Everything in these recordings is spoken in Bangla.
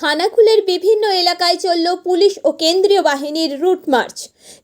খানাকুলের বিভিন্ন এলাকায় চলল পুলিশ ও কেন্দ্রীয় বাহিনীর রুট মার্চ।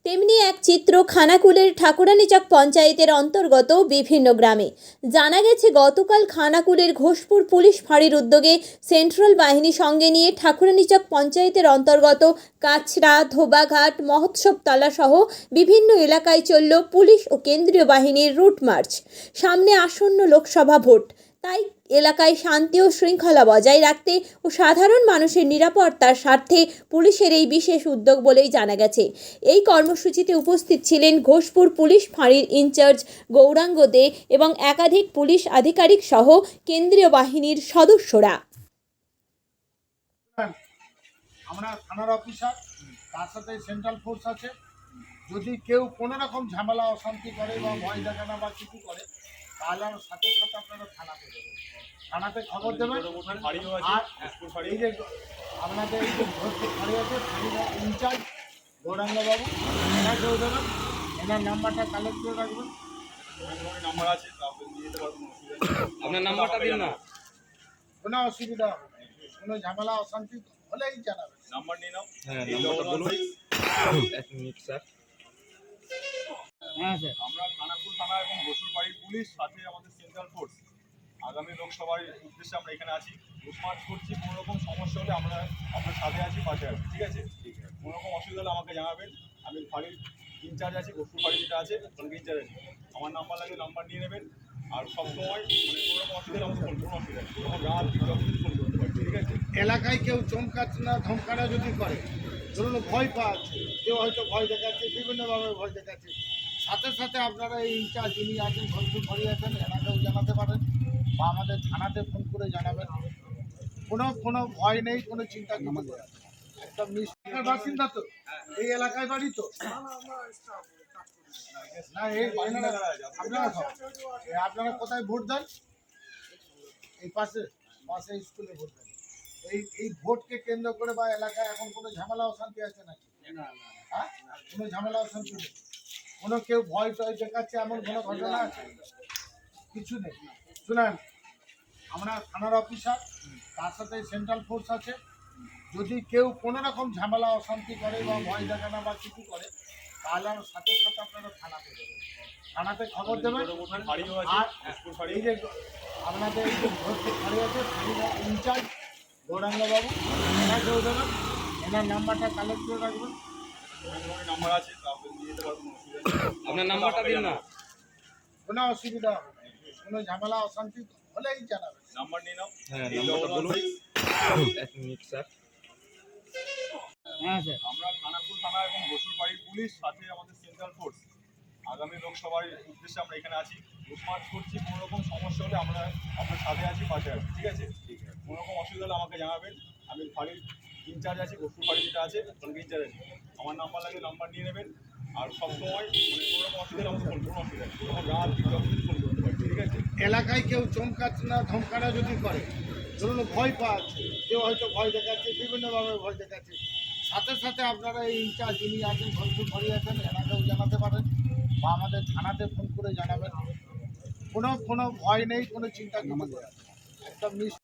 তেমনি এক চিত্র খানাকুলের ঠাকুরানীচক পঞ্চায়েতের অন্তর্গত বিভিন্ন গ্রামে। জানা গেছে, গতকাল খানাকুলের ঘোষপুর পুলিশ ফাঁড়ির উদ্যোগে সেন্ট্রাল বাহিনী সঙ্গে নিয়ে ঠাকুরানীচক পঞ্চায়েতের অন্তর্গত কাছড়া, ধোবাঘাট মহোৎসবতলা সহ বিভিন্ন এলাকায় চলল পুলিশ ও কেন্দ্রীয় বাহিনীর রুট মার্চ। সামনে আসন্ন লোকসভা ভোট। তাই এলাকায় শান্তি ও শৃঙ্খলা বজায় রাখতে ও সাধারণ মানুষের নিরাপত্তার স্বার্থে পুলিশের এই বিশেষ উদ্যোগ বলেই জানা গেছে। এই কর্মসূচিতে উপস্থিত ছিলেন ঘোষপুর পুলিশ ফাঁড়ির ইনচার্জ গৌরাঙ্গ দে এবং একাধিক পুলিশ আধিকারিক সহ কেন্দ্রীয় বাহিনীর সদস্যরা। যদি কেউ কোনো রকম ঝামেলা, অশান্তি করে বা ভয় বা কিছু করে তাহলে সাথে সাথে আপনারা থানাতে দেবেন থানাতে খবর দেবেন। আর এই যে আপনাদের এই যে ভর্তি ফাঁড়ি আছে ফাঁড়ির ইনচার্জ গৌরাঙ্গবাবু এনাকেও দেবেন। এনার নাম্বারটা কালেক্ট করে রাখবেন। নাম্বার আছে কাউকে দিয়ে দিতে পারব আপনার নাম্বারটা দিন না। কোনো অসুবিধা হবে না। কোনো ঝামেলা অশান্তি হলেই জানাবেন। নাম্বার নিয়ে নাও। হ্যাঁ নাম্বারটা বলুন। এক মিনিট স্যার। হ্যাঁ স্যার। আমরা থানা এবং বসুর বাড়ির পুলিশ সাথে আমাদের সেন্ট্রাল ফোর্স আগামী লোকসভার উদ্দেশ্যে আমরা এখানে আছি। মার্চ করছি, কোনো রকম সমস্যা হলে আমরা আপনার সাথে আছি, পাশে আছি, ঠিক আছে? কোনো রকম অসুবিধা হলে আমাকে জানাবেন। আমি বাড়ির ইনচার্জ আছি বসুর বাড়ি যেটা আছে ওখানে ইনচার্জ আছি। আমার নাম্বার লাগলে নাম্বার নিয়ে নেবেন। আর সবসময় মানে কোনো রকম অসুবিধা আমাকে কোনো অসুবিধা নেই। কোনো রাত ফোন করতে পারি ঠিক আছে? এলাকায় কেউ চমকাচ্ছে না, ধমকানা যদি করে, ধরুন ভয় পাচ্ছে, কেউ হয়তো ভয় দেখাচ্ছে, বিভিন্নভাবে ভয় দেখাচ্ছে। সাথে সাথে আপনারা এই ইনচার্জ যিনি আছেন ভরপুর ভরি আছেন এনাকেও জানাতে পারেন বা আমাদের থানাতে ফোন করে জানাবেন। কোনো কোনো ভয় নেই কোনো চিন্তা নেই। একদম নিশ্চিত বাসিন্দা তো? এই এলাকায় বাড়ি তো? না এই আপনারা আপনারা কোথায় ভোট দেন? এই পাশে পাশে স্কুলে ভোট দেন। এই এই ভোটকে কেন্দ্র করে বা এলাকায় এখন কোনো ঝামেলা অশান্তি আছে নাকি? হ্যাঁ? কোনো ঝামেলা অশান্তি নেই? কোনো কেউ ভয় টয় দেখাচ্ছে এমন কোনো ঘটনা আছে? কিছু নেই। শুনেন আমরা থানার অফিসার তার সাথে সেন্ট্রাল ফোর্স আছে। যদি কেউ কোনো রকম ঝামেলা অশান্তি করে বা ভয় দেখানো বা কিছু করে তাহলে আমার সাথে সাথে আপনারা থানাতে দেবেন থানাতে খবর দেবেন। আর এই যে আপনাদের এই যে ভর্তি ফাঁড়ি আছে ইনচার্জ গৌরাঙ্গবাবু এনাকেও দেবেন। এনার নাম্বারটা কালেক্ট করে রাখবেন। নাম্বার আছে আপনার নাম্বারটা দিন না। কোনো অসুবিধা হবে কোনো ঝামেলা অশান্তি হলেই জানাবেন। নাম্বার নিয়ে নাও। হ্যাঁ নাম্বারটা বলুন। এক মিনিট স্যার। হ্যাঁ স্যার। আমরা খানাকুল থানা এবং বসুরবাড়ির পুলিশ সাথে আমাদের সেন্ট্রাল ফোর্স আগামী লোকসভার উদ্দেশ্যে আমরা এখানে আছি। মার্চ করছি কোনো রকম সমস্যা হলে আমরা আপনার সাথে আছি পাশে আছি ঠিক আছে। ঠিক আছে? কোনো রকম অসুবিধা হলে আমাকে জানাবেন। আমি বাড়ির ইনচার্জ আছি বসুর বাড়ি যেটা আছে ওখানে ইনচার্জ আছি। আমার নাম্বার লাগে নাম্বার নিয়ে নেবেন। আর সবসময় মানে কোনো কোনো ঠিক আছে? এলাকায় কেউ চমকাচ্ছনা ধমকানা যদি করে, ধরুন ভয় পাচ্ছে, কেউ হয়তো ভয় দেখাচ্ছে, বিভিন্নভাবে ভয় দেখাচ্ছে। সাথে সাথে আপনারা এই ইনচার্জ যিনি আছেন ভরপুর ভরি আছেন, এনাকেও জানাতে পারেন বা আমাদের থানাতে ফোন করে জানাবেন। কোনো কোনো ভয় নেই, কোনো চিন্তা নেই। একদম নিশ্চিত।